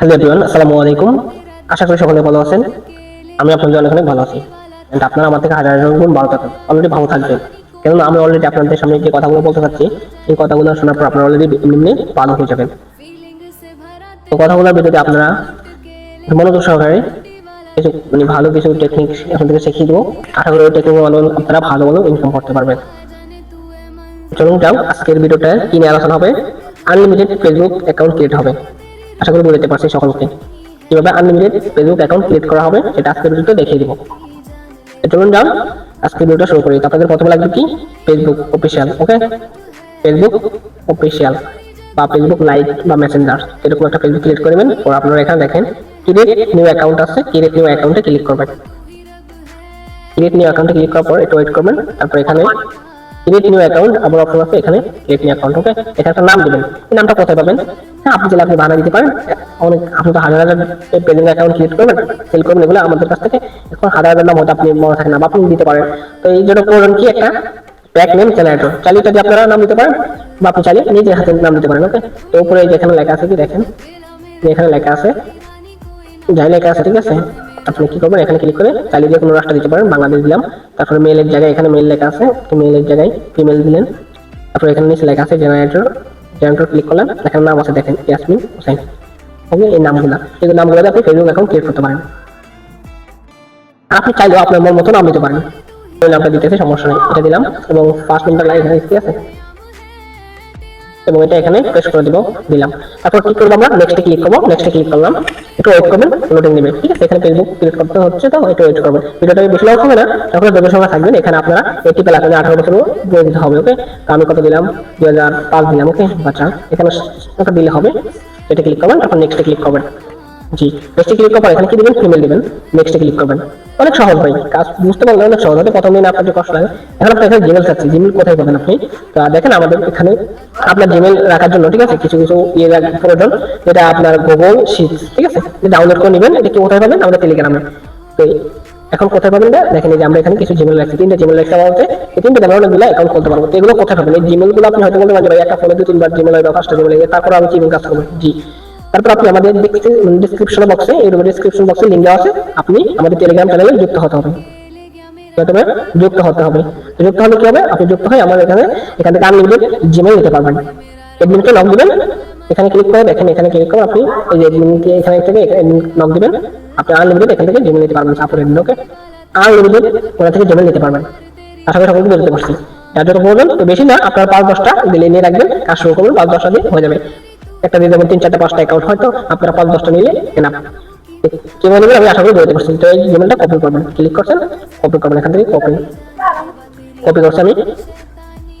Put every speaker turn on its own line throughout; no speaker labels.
Hello everyone আসসালামু আলাইকুম। আশা করি সকলে ভালো আছেন। আমি আপনাদের অনেক অনেক ভালো আছি। And আপনারা আমার থেকে হাজার হাজার গুণ ভালো থাকেন অলরেডি ভালো থাকবেন। কেননা আমি অলরেডি আপনাদের সামনে যে কথাগুলো বলতে চাচ্ছি সেই কথাগুলো শোনার পর আপনারা অলরেডি এমনি এমনি ভালো হয়ে যাবেন। তো কথাগুলোর ভিতরে আপনারা মনোযোগ সহকারে কিছু মানে ভালো কিছু টেকনিক এখন থেকে শিখিয়ে দেবো। আশা করি ওই টেকনিক আপনারা ভালো ভালো ইনকাম করতে পারবেন। চলুন যাও আজকের ভিডিওটা কি নিয়ে আলোচনা হবে? আনলিমিটেড ফেসবুক অ্যাকাউন্ট ক্রিয়েট হবে। আশা করি বলতে পারছি সকলকে। কীভাবে আনলিমিটেড ফেসবুক অ্যাকাউন্ট ক্রিয়েট করা হবে, সেটা আজকের ভিডিওতে দেখিয়ে দিব। চলুন যাও আজকের ভিডিওটা শুরু করি। আপনাদের প্রথমে লাগবে কি? Facebook official okay Facebook official বা ফেসবুক লাইট বা মেসেঞ্জার এরকম একটা ফেসবুক ক্রিয়েট করবেন পর আপনারা এখানে দেখেন ক্রিয়েট নিউ অ্যাকাউন্ট আছে। ক্রিয়েট নিউ অ্যাকাউন্টে ক্লিক করবেন। ক্রিয়েট নিউ অ্যাকাউন্টে ক্লিক করার পর একটু ওয়েট করবেন। তারপর এখানে ক্রিয়েট অ্যাকাউন্ট আবার অপশন আছে, এখানে ক্রিয়েট অ্যাকাউন্ট ওকে এখানে একটা নাম দিবেন। এই নামটা কোথায় পাবেন? হ্যাঁ আপনি চাইলে আপনি বানা দিতে পারেন, অনেক আপনি তো হাজার হাজার পেজিং অ্যাকাউন্ট ক্রিয়েট করবেন সেল করবেন, এগুলো আমাদের কাছ থেকে এখন হাজার হাজার নাম হয়তো আপনি মনে থাকে না আপনি দিতে পারেন। তো এই জন্য করবেন কি একটা ব্যাক নেম জেনারেটর চালিয়ে যদি আপনারা নাম দিতে পারেন, বা আপনি চালিয়ে নিজের হাতে নাম দিতে পারেন ওকে তো উপরে যেখানে লেখা আছে কি দেখেন? এখানে লেখা আছে, যাই লেখা আছে, ঠিক আছে? আপনি কি করবেন? এখানে ক্লিক করে চালিয়ে দিয়ে কোনো রাষ্ট্র দিতে পারেন। বাংলাদেশ দিলাম। তারপরে মেলের জায়গায় এখানে মেল লেখা আছে। মেলের জায়গায় ফিমেল দিলেন। তারপরে এখানে নিচে লেখা আছে জেনারেটর জেনারেটর ক্লিক করলাম এখানে নাম আছে দেখেন ইয়াসমিন হোসেন ওকে, এই নামগুলো। এই নামগুলো আপনি ফেসবুক অ্যাকাউন্ট ক্রিয়েট করতে পারেন। আপনি চাইলেও আপনার মন মতো নাম দিতে পারেন। ওই নামটা দিতেছে, সমস্যা নেই। এটা দিলাম। এবং ফার্স্ট নাম্বার লাইন এখানে আছে। এবং এটা এখানে প্রেস করে দিব, দিলাম। তারপর কি করব আমরা? নেক্সটে ক্লিক করব। নেক্সটে ক্লিক করলাম। একটু ওয়েট করবেন লোডিং নেবে। ঠিক আছে? এখানে ফেসবুক ক্লিক করতে হচ্ছে তো, একটু ওয়েট করবেন ভিডিওটা বেশি লাভ হবে না তখন যত সময় থাকবেন, এখানে আপনারা এটি পেলে আপনাদের আঠারো বছর দিয়ে দিতে হবে ওকে তো আমি কত দিলাম? দুই হাজার পাঁচ দিলাম ওকে বাচ্চা এখানে ওটা দিলে হবে। এটা ক্লিক করবেন, তারপর নেক্সটে ক্লিক করবেন। জি নেক্সটে ক্লিক করার এখানে কি দিবেন? ফিমেল দিবেন। নেক্সটে ক্লিক করবেন। অনেক সহজ ভাই, কাজ বুঝতে পারলে অনেক সহজ হয়তো প্রথম দিন আপনার যে কষ্ট লাগে, এখন আপনি এখানে জিমেল চাচ্ছি জিমেল কোথায় পাবেন আপনি? তো দেখেন আমাদের এখানে আপনার জিমেল রাখার জন্য, ঠিক আছে? কিছু কিছু ইয়ে প্রয়োজন যেটা আপনার গুগল শিট ঠিক আছে? ডাউনলোড করে নেবেন। এটা কি কোথায় পাবেন? আমাদের টেলিগ্রামে তো এখন কোথায় পাবেন না দেখেন এই যে আমরা এখানে কিছু জিমেল রাখছি। তিনটা জিমেল রাখতে বলতে এই তিনটা আমরা অনেকগুলো অ্যাকাউন্ট খুলতে পারব। তো এগুলো কোথায় পাবেন? এই জিমেলগুলো আপনি হয়তো বলতে পারেন ভাই, একটা ফোনে দু তিনবার জিমেল হয় বা পাঁচটা জিমেল তারপর আমি জিমেল কাজ করব? জি। তারপর আপনি আমাদের ডিসক্রিপশন বক্সে এই ডিসক্রিপশন বক্সে লিঙ্ক দেওয়া আছে, আপনি আমাদের টেলিগ্রাম চ্যানেলে যুক্ত হতে হবে। প্রথমে যুক্ত হতে হবে। যুক্ত হলে কি হবে? আপনি যুক্ত হয়ে আমাদের এখানে, এখান থেকে আনলিমিটেড জিমেল নিতে পারবেন। এডমিনকে লক দিবেন। এখানে ক্লিক করে দেখেন এখানে ক্লিক করে আপনি এই এডমিনকে এখানে থেকে লক দিবেন। আপনি আনলিমিটেড এখান থেকে জিমেল নিতে পারবেন সাপোর্ট এডমিন ওকে। আনলিমিটেড ওখান থেকে জিমেল নিতে পারবেন। আশা করি সকলকে বলতে পারছি। যত বলবেন তো বেশি না, আপনার পাঁচ দশটা দিলে নিয়ে রাখবেন। কাজ শুরু করবেন পাঁচ দশটা দিয়ে হয়ে যাবে। একটা দিয়ে দেবেন তিন, চারটা, পাঁচটা অ্যাকাউন্ট হয়তো আপনারা পাঁচ, দশটা নিলে এনাফ কেমন নেবেন আমি আশা করি বলতে পারছি। তো এই জিমেলটা কপি করবেন। ক্লিক করছেন কপি করবেন এখান থেকে কপি কপি করছি আমি।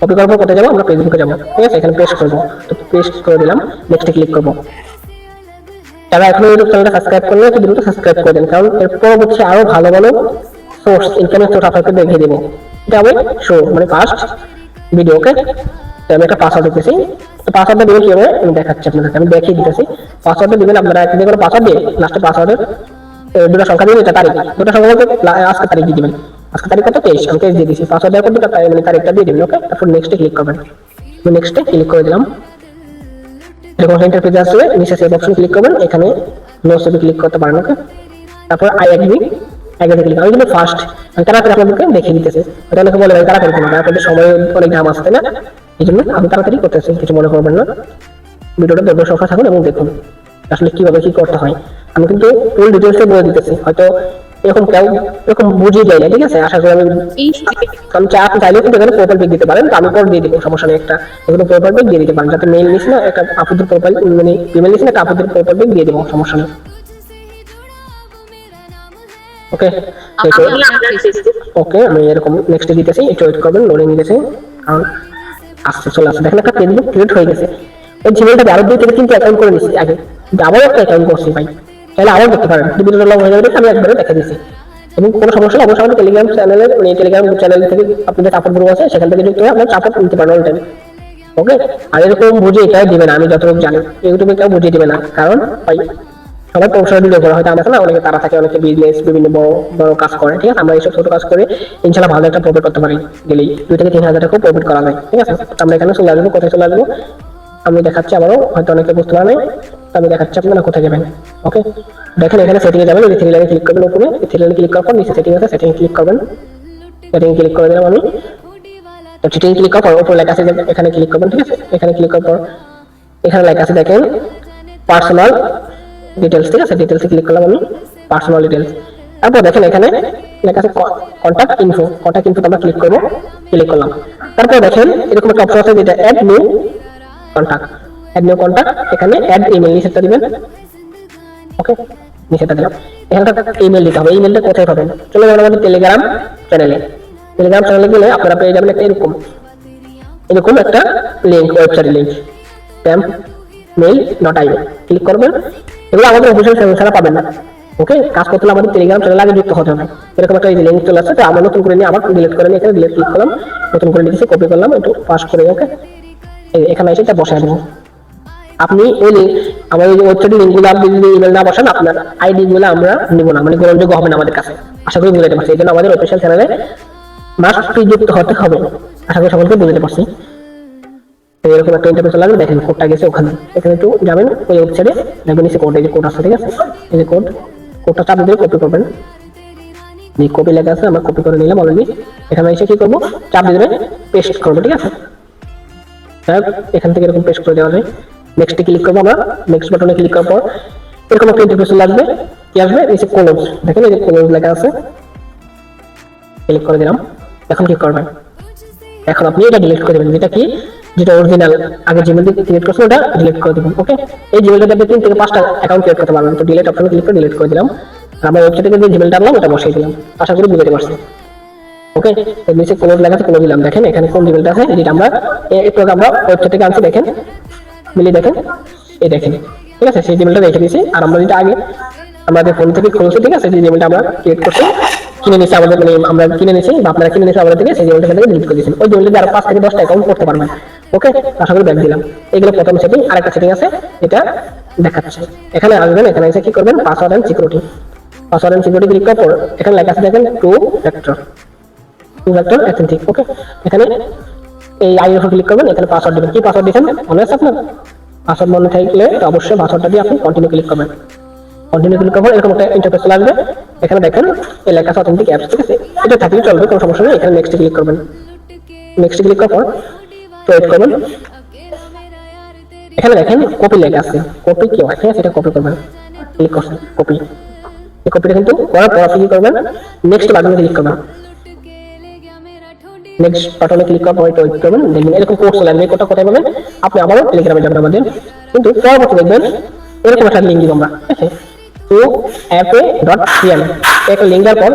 কপি করার পর কোথায় যাব? আমরা ফেসবুকে যাব। ঠিক আছে? এখানে পেস্ট করব। তো পেস্ট করে দিলাম। নেক্সটে ক্লিক করব। যারা এখনও ইউটিউব চ্যানেলটা সাবস্ক্রাইব করলে তো ভিডিওটা সাবস্ক্রাইব করে দেন। কারণ এরপর হচ্ছে আরও ভালো ভালো সোর্স ইনকামের সোর্স আপনাকে দেখিয়ে দেবো। এটা হবে শো মানে ফার্স্ট ভিডিও ওকে আমি একটা পাসওয়ার্ড দিতেছি। তো পাসওয়ার্ডটা দিবেন কীভাবে? আমি দেখাচ্ছি আপনাদেরকে, আমি দেখিয়ে দিতেছি। পাসওয়ার্ডটা দিবেন আপনারা একদিন করে পাসওয়ার্ড দিয়ে লাস্টে পাসওয়ার্ডের দুটো সংখ্যা দিবেন এটা তারিখ। দুটো সংখ্যা বলতে আজকে তারিখ দিয়ে আজকে তারিখ কত? তেইশ। আমি তেইশ দিয়ে দিয়েছি পাসওয়ার্ড দেওয়ার পর দুটো মানে তারিখটা দিয়ে দিবেন ওকে তারপর নেক্সটে ক্লিক করবেন। আমি নেক্সটে ক্লিক করে দিলাম। এরকম ইন্টারফেস আসবে, নিচে সেভ অপশন ক্লিক করবেন, এখানে নো সেভে ক্লিক করতে পারেন ওকে তারপর আই এগ্রি এগ্রি ক্লিক আমি কিন্তু ফার্স্ট তাড়াতাড়ি আপনাদেরকে দেখিয়ে দিতেছি। এটা অনেকে বলে তাড়াতাড়ি করুন আপনাদের সময় অনেক দাম আসতে না? এই জন্য আমি তাড়াতাড়ি করতেছি কিছু মনে করবেন না। ভিডিওটা দর্শক সংখ্যা থাকুন এবং দেখুন আসলে কীভাবে কি করতে হয়। আমি কিন্তু ফুল ডিটেলসে বলে দিতেছি হয়তো এরকম কেউ এরকম বুঝিয়ে যায় না ঠিক আছে? আশা করি আমি কারণ চা আপনি চাইলেও কিন্তু এখানে প্রোফাইল পিক দিতে পারেন তো আমি পর দিয়ে দিব সমস্যা নেই একটা। এখানে প্রোফাইল পিক দিয়ে দিতে পারেন যাতে মেল নিস না একটা আপুদের প্রোফাইল মানে ফিমেল নিস না একটা আপুদের প্রোফাইল পিক দিয়ে দিব সমস্যা নেই। ওকে ওকে আমি এরকম নেক্সট দিতেছি একটু ওয়েট করবেন লোডিং নিতেছে কারণ আসছে চলে আসছে দেখেন একটা ফেসবুক ক্রিয়েট হয়ে গেছে। এই জিমেলটাকে আরও দুই থেকে তিনটে অ্যাকাউন্ট করে নিচ্ছি আগে কিন্তু আবার একটা অ্যাকাউন্ট করছি ভাই। তাহলে আবার দেখতে পারেন। ভিডিওটা লং হয়ে যাবে, আমি একবারে দেখে দিচ্ছি এবং কোনো সমস্যা অবশ্যই আমাদের টেলিগ্রাম চ্যানেলের মানে টেলিগ্রাম চ্যানেল থেকে আপনাদের সাপোর্ট গ্রুপ আছে, সেখান থেকে যুক্ত হয়ে আপনার সাপোর্ট নিতে পারেন অল টাইম ওকে আর এরকম বুঝে এটাই দিবে না আমি যতটুকু জানি। ইউটিউবে কেউ বুঝিয়ে দিবে না। কারণ, ভাই সবাই প্রফেশনাল ভিডিও করা। হয়তো আমরা অনেকে তারা থাকে, অনেকে বিজনেস বিভিন্ন বড় বড় কাজ করে, ঠিক আছে? আমরা এইসব ছোট কাজ করে ইনশাল্লাহ ভালো একটা প্রফিট করতে পারি গেলেই দুই থেকে তিন হাজার টাকা প্রফিট করা যায়, ঠিক আছে? আমরা এখানে চলে আসব, কোথায় চলে আসব? আমি দেখাচ্ছি আবারও, হয়তো অনেকে বুঝতে পারে আমি দেখাচ্ছি আপনারা কোথায় যাবেন ওকে দেখেন এখানে সেটিংয়ে যাবেন, এই থ্রি লাইনে ক্লিক করবেন উপরে। থ্রি লাইনে ক্লিক করার পর নিচে সেটিং আছে সেটিং ক্লিক করবেন। সেটিং ক্লিক করে দিলাম আমি। তো সেটিং ক্লিক করার পর উপরে লেখা আছে এখানে ক্লিক করবেন, ঠিক আছে? এখানে ক্লিক করার পর এখানে লেখা আছে দেখেন পার্সোনাল ডিটেলস ঠিক আছে? ডিটেলসে ক্লিক করলাম আমি পার্সোনাল ডিটেলস তারপর দেখেন এখানে লেখা আছে কন্ট্যাক্ট ইনফো কন্ট্যাক্ট ইনফো আমরা ক্লিক করব ক্লিক করলাম। তারপর দেখেন এরকম একটা অপশন আছে যেটা add new contact add new contact এখানে অ্যাড ইমেল নিচেরটা দিবেন। ওকে নিচেরটা দিলাম। এখানে একটা ইমেল দিতে হবে। ইমেলটা কোথায় পাবেন? চলে যাবেন আমাদের টেলিগ্রাম চ্যানেলে টেলিগ্রাম চ্যানেলে গেলে আপনারা পেয়ে যাবেন একটা এরকম এরকম একটা link website link spam mail dot I click করবেন। এগুলো আমাদের অফিসিয়াল চ্যানেল ছাড়া পাবেন না। ওকে? কাজ করতে হলে আমাদের টেলিগ্রাম চ্যানেল আগে যুক্ত হতে হবে। এরকম একটা লিঙ্ক চলে আসছে, তো আমরা নতুন করে নিয়ে আবার ডিলিট করে নিয়ে এখানে ডিলিট ক্লিক করলাম। নতুন করে লিখেছি কপি করলাম, একটু পাস করে, ওকে? এখানে এসে এটা বসায় দেবো আপনি ওই লিঙ্ক আমাদের যে ওয়েবসাইটের লিঙ্কগুলো আপনি যদি ইমেল না বসান, আপনার আইডি গুলো আমরা নিব না। মানে গ্রহণযোগ্য হবে না আমাদের কাছে। আশা করি বুঝতে পারছি। এই জন্য আমাদের অফিসিয়াল চ্যানেলে মাস্ট যুক্ত হতে হবে। আশা করি সকলকে বুঝতে পারছি। এরকম একটা ইন্টারফেস লাগবে দেখেন কোডটা গেছে ওখানে। এখানে একটু যাবেন, ওই ওয়েবসাইটে দেখবেন নিচে কোড এই যে কোড আছে ঠিক আছে? এই যে কোড কোডটা চাপ দিয়ে কপি করবেন। এই কপি লেখা আছে, আমরা কপি করে নিলাম অলরেডি এখানে এসে কি করব? চাপ দিয়ে দেবেন পেস্ট করব, ঠিক আছে? যাই এখান থেকে এরকম পেস্ট করে দেওয়া যায়। নেক্সটে ক্লিক করব আমরা। নেক্সট বাটনে ক্লিক করার পর, এরকম একটা ইন্টারফেস লাগবে কি আসবে? নিচে ক্লোজ দেখেন এই যে ক্লোজ লেখা আছে। ক্লিক করে দিলাম। এখন কি করবেন? এখন আপনি এটা ডিলিট করে দেবেন। যেটা কি? যেটা অরিজিনাল আগে জিমেল দিয়ে ক্রিয়েট করছেন ওটা ডিলিট করে দেবেন ওকে এই জিমেলটা আপনি তিন থেকে পাঁচটা অ্যাকাউন্ট ক্রিয়েট করতে পারবেন তো ডিলিট অপশনে ক্লিক করে ডিলিট করে দিলাম। আমার ওয়েবসাইটে যে জিমেলটা আনলাম, ওটা বসিয়ে দিলাম। আশা করি বুঝতে পারছি। ওকে এর নিচে কোড লেখা আছে দিলাম দেখেন, এখানে কোন জিমেলটা আছে, যেটা আমরা এ- একটু আগে আমরা ওয়েবসাইট থেকে আনছি, দেখেন। মিলিয়ে দেখেন। এই দেখেন। ঠিক আছে? সেই জিমেলটা রেখে দিয়েছি। আর আমরা যেটা আগে আমাদের ফোন থেকে খুলছি, ঠিক আছে? যে জিমেলটা আমরা ক্রিয়েট করছি। কিনে নিয়েছি আমাদের মানে আমরা কিনে নিয়েছি, বা আপনারা কিনে নিয়েছি আমাদের থেকে, সেই জিমেলটা থেকে ডিলিট করে দিয়েছেন। ওই জিমেলটা আরও পাঁচ থেকে দশটা অ্যাকাউন্ট করতে পারবেন। ওকে, আশা করি ব্যাক দিলাম। এগুলো প্রথম সেটিং আরেকটা সেটিং আছে, এটা দেখাচ্ছে এখানে আসবেন, এখানে এসে কি করবেন? Password and security password and security click করার পর, এখানে লেখা আছে, দেখেন two factor two factor authentic okay এখানে এই আইএফও ক্লিক করবেন, এখানে পাসওয়ার্ড দিবেন। কি পাসওয়ার্ড দিয়েছেন? মনে আছে আপনার? পাসওয়ার্ড মনে থাকলে তো অবশ্যই পাসওয়ার্ডটা দিয়ে আপনি কন্টিনিউ ক্লিক করবেন। কন্টিনিউ ক্লিক করবেন এরকম একটা ইন্টারফেস আসবে। এখানে দেখেন, এই লেখা আছে অথেন্টিক অ্যাপস ঠিক আছে? এটা থাকলে চলবে, কোনো সমস্যা নেই। এখানে নেক্সট ক্লিক করবেন। নেক্সট ক্লিক করার পর করবেন। এখানে দেখেন কপি লেখা আছে। কপি কি? আছে, এটা কপি করবেন। ক্লিক কপি এই কপিটা কিন্তু করার পর আপনি করবেন? নেক্সট বাটনে ক্লিক করবেন। নেক্সট বাটনে ক্লিক করার পর ওয়েট করবেন। দেখবেন, এরকম কোড চলে কোটা কোথায় পাবেন? আপনি আবারও টেলিগ্রামে যাবেন আমাদের কিন্তু পরবর্তী দেখবেন, এরকম একটা লিঙ্ক দিব আমরা। ঠিক আছে টু অ্যাপে ডট সিএম একটা লিঙ্ক দেওয়ার পর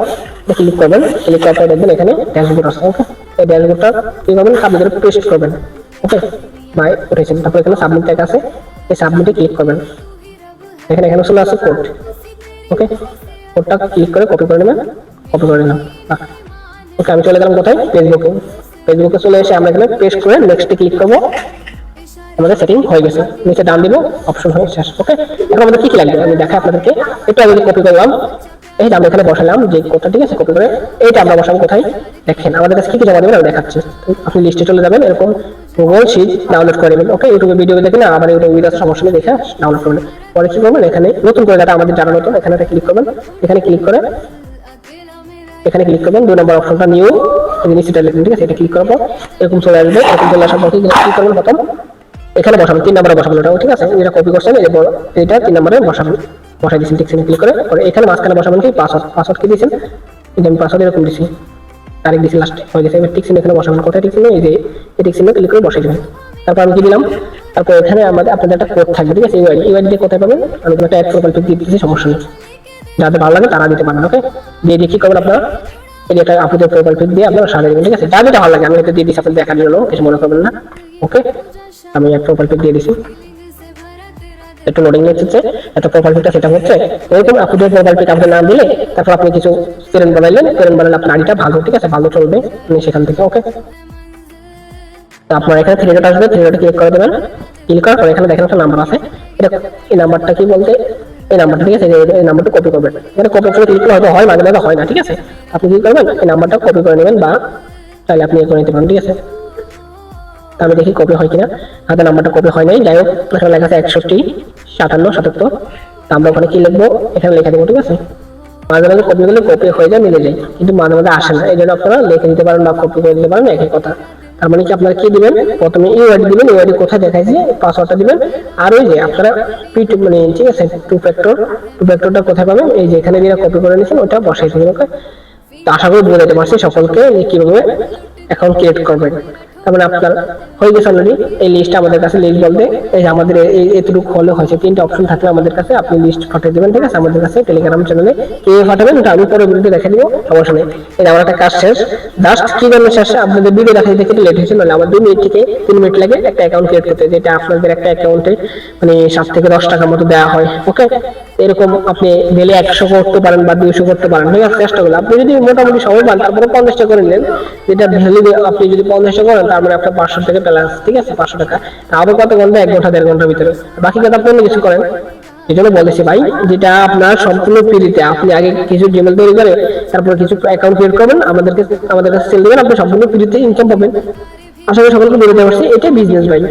ক্লিক করবেন ক্লিক করার পর দেখবেন এখানে ড্যাশবোর্ড আছে। ওকে এই ড্যাশবোর্ডটা কি করবেন? আপনি পেস্ট করবেন। ওকে বাই উঠেছেন তারপর এখানে সাবমিট ট্যাগ আছে। এই সাবমিটে ক্লিক করবেন। এখানে এখানে চলে আসছে কোড ওকে কোডটা ক্লিক করে কপি করে নেবেন। কপি করে নিলাম। ওকে আমি চলে গেলাম কোথায়? ফেসবুকে ফেসবুকে চলে এসে আমরা এখানে পেস্ট করে নেক্সটে ক্লিক করব। আমাদের সেটিং হয়ে গেছে। নিচে ডান দিব অপশন হয়ে শেষ ওকে এখন আমাদের কি কি লাগবে? আমি দেখাই আপনাদেরকে। একটু আগে কপি করলাম। এই যে আমরা এখানে বসালাম যে কোডটা ঠিক আছে? কপি করে এইটা আমরা বসাবো কোথায়? দেখেন, আমাদের কাছে কি কি জমা দেবেন আমি দেখাচ্ছি। আপনি লিস্টে চলে যাবেন, এরকম গুগল শিট ডাউনলোড করে নেবেন ওকে ইউটিউবে ভিডিও দেখে না, আবার ইউটিউবে ভিডিও সমস্যা নেই, দেখে ডাউনলোড করবেন পরে কি করবেন? এখানে নতুন করে ডাটা আমাদের জানা নতুন এখানে ক্লিক করবেন। এখানে ক্লিক করে এখানে ক্লিক করবেন। দুই নম্বর অপশনটা নিউ নিচেটা লিখবেন ঠিক আছে? এটা ক্লিক করার পর এরকম চলে আসবে, এরকম চলে আসার পর ক্লিক করবেন? প্রথম এখানে বসাবেন তিন নম্বরে বসাবেন ওটা ঠিক আছে? যেটা কপি করছেন, এই বড় এটা তিন নম্বরে বসাবেন বসাই দিয়েছেন ঠিক ক্লিক করে পরে এখানে মাঝখানে বসাবেন কি? পাসওয়ার্ড পাসওয়ার্ড কি দিয়েছেন যে আমি পাসওয়ার্ড এরকম দিয়েছি তারিখ দিয়েছি লাস্টে হয়ে গেছে। এবার টিকসিন এখানে বসাবেন কোথায় টিকসিন এই যে, এই টিকসিনে ক্লিক করে বসাই দেবেন তারপর আমি কি দিলাম? তারপর এখানে আমাদের, আপনাদের একটা কোড থাকবে, ঠিক আছে? ইউআইডি ইউআইডি দিয়ে কোথায় পাবেন? আমি একটা অ্যাড প্রোফাইল পিক দিয়ে দিচ্ছি, সমস্যা নেই। যাদের ভালো লাগে তারা দিতে পারবেন ওকে দিয়ে দিয়ে কি করবেন আপনারা? এই একটা আপনাদের প্রোফাইল পিক দিয়ে আপনারা সারিয়ে দেবেন, ঠিক আছে? যেটা ভালো লাগে, আমি এটা দিয়ে দিচ্ছি, আপনাদের দেখার জন্য, কিছু মনে করবেন না ওকে আমি এক পিক দিয়ে দিছি। একটু লোডিং নিচ্ছে প্রোফাইল পিকটা সেটা হচ্ছে, এরকম আপনাদের প্রোফাইল পিক আপনার নাম দিলে, তারপর আপনি কিছু পেরেন্ট বানাইলেন পেরেন্ট বানালে আপনার আইডিটা ভালো, ঠিক আছে? ভালো চলবে, আপনি সেখান থেকে ওকে আপনার এখানে থ্রি ডট আসবে থ্রি ডটে ক্লিক করে দেবেন। ক্লিক করার পর এখানে দেখেন একটা নাম্বার আছে। এটা এই নাম্বারটা কি বলতে? এই নাম্বারটা ঠিক আছে? এই- নাম্বারটা কপি করবেন। এখানে কপি করে ক্লিক করলে হয়, মাঝে মাঝে হয় না, ঠিক আছে? আপনি কি করবেন? এই নাম্বারটা কপি করে নেবেন বা চাইলে আপনি করে নিতে পারেন, ঠিক আছে? আমি দেখি কপি হয় কিনা হাতে নাম্বারটা কপি হয় নাই। যাই হোক এখানে লেখা আছে একষট্টি, সাতান্ন, সাতাত্তর। আমরা ওখানে কি লিখব? এখানে লেখা দেবো, ঠিক আছে? মাঝে মাঝে কপি করলে কপি হয়ে যায়, মিলে যায়। কিন্তু মাঝে মাঝে আসে না। এই জন্য আপনারা লিখে দিতে পারেন বা কপি করে দিতে পারেন, একই কথা। তার মানে কি আপনারা কি দিবেন? প্রথমে ইউআইডি দিবেন ইউআইডি কোথায় দেখাইছে পাসওয়ার্ডটা দিবেন। আর ওই যে আপনারা পি টু মানে ঠিক আছে টু ফ্যাক্টর টু ফ্যাক্টরটা কোথায় পাবেন? এই যে এখানে যেটা কপি করে নিয়েছেন, ওটা বসাই দেবেন ওকে আশা করি বুঝে যেতে পারছি সকলকে কীভাবে অ্যাকাউন্ট ক্রিয়েট করবেন। তারপরে আপনার হয়ে গেছে অলরেডি এই লিস্ট আমাদের কাছে লিস্ট বলতে এই আমাদের এই এতটুকু হলে হয়েছে তিনটা অপশন থাকলে আমাদের কাছে আপনি লিস্ট পাঠিয়ে দেবেন, ঠিক আছে? আমাদের কাছে টেলিগ্রাম চ্যানেলে কে পাঠাবেন, ওটা আমি পরে ভিডিও দেখে দিব সমস্যা নেই। যে আমার একটা কাজ শেষ। জাস্ট কি জন্য শেষ আপনাদের ভিডিও দেখা দিতে লেট হয়েছে, নাহলে আমার দুই মিনিট থেকে তিন মিনিট লাগে একটা অ্যাকাউন্ট ক্রিয়েট করতে, যেটা আপনাদের একটা অ্যাকাউন্টে মানে সাত থেকে দশ টাকার মতো দেওয়া হয় ওকে এরকম আপনি ডেলি একশো করতে পারেন বা দুইশো করতে পারেন, ঠিক আছে? চেষ্টা করলে আপনি যদি মোটামুটি সময় পান তারপরে পঞ্চাশটা করে নিলেন যেটা ভ্যালু আপনি যদি পঞ্চাশটা করেন তার আপনার পাঁচশো টাকা ব্যালেন্স ঠিক আছে, পাঁচশো টাকা। তারপর কত ঘণ্টা এক ঘণ্টা, দেড় ঘণ্টার ভিতরে। বাকি কথা আপনি কিছু করেন। এই জন্য বলেছি ভাই, যেটা আপনার সম্পূর্ণ ফ্রিতে আপনি আগে কিছু জিমেল তৈরি করে, তারপর কিছু অ্যাকাউন্ট ক্রিয়েট করবেন, আমাদেরকে, আমাদের কাছে সেল দেবেন, আপনি সম্পূর্ণ ফ্রিতে ইনকাম পাবেন। আশা করি সকলকে বেরোতে পারছি, এটাই বিজনেস ভাই।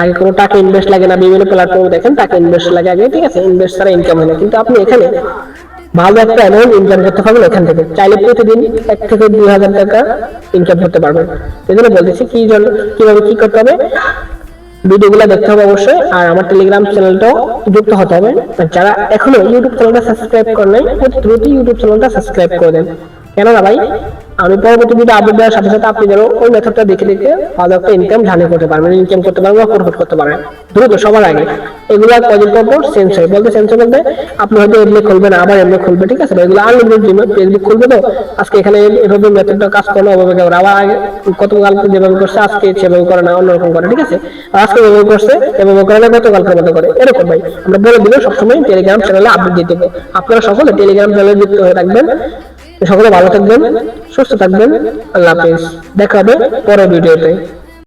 আগে কোনো টাকা ইনভেস্ট লাগে না, বিভিন্ন প্ল্যাটফর্মে দেখেন, টাকা ইনভেস্ট লাগে আগে, ঠিক আছে ইনভেস্ট ছাড়া ইনকাম হয় না। কিন্তু আপনি এখানে ভালো একটা অ্যামাউন্ট ইনকাম করতে পারবেন এখান থেকে। চাইলে প্রতিদিন এক থেকে দুই হাজার টাকা ইনকাম করতে পারবেন। এই জন্য বলতেছি কি জন্য, কীভাবে কি করতে হবে? ভিডিওগুলো দেখতে হবে অবশ্যই, আর আমার টেলিগ্রাম চ্যানেলটাও যুক্ত হতে হবে। যারা এখনও ইউটিউব চ্যানেলটা সাবস্ক্রাইব করে নাই অতি দ্রুত ইউটিউব চ্যানেলটা সাবস্ক্রাইব করে দেন। কেননা ভাই আমি পরবর্তী ভিডিও আপডেট দেওয়ার সাথে সাথে আপনি যেন ওই মেথডটা দেখে দেখে ভালো একটা ইনকাম ঝানি করতে পারবেন ইনকাম করতে পারবেন বা প্রফিট করতে পারবেন দ্রুত, সবার আগে। এগুলো কদিন পর পর চেঞ্জ হয় বলতে হয় বলতে আপনি হয়তো এমনি খুলবেন, আবার এমনি খুলবে ঠিক আছে? এগুলো আনলিমিটেড ফেসবুক খুলবে তো, আজকে এখানে এভাবে মেথডটা কাজ করল ওভাবে করে। আবার আগে গতকালকে যেভাবে করছে, আজকে সেভাবে করে না, অন্যরকম করে, ঠিক আছে? আজকে এভাবে করছে, এভাবে করে না গতকালকের মতো করে। এরকম ভাই। আমরা বলে দিলে সবসময় টেলিগ্রাম চ্যানেলে আপডেট দিয়ে দেবো। আপনারা সকলে টেলিগ্রাম চ্যানেলে যুক্ত হয়ে থাকবেন। সকলে ভালো থাকবেন সুস্থ থাকবেন আল্লাহ হাফিজ। দেখা হবে পরের ভিডিওতে।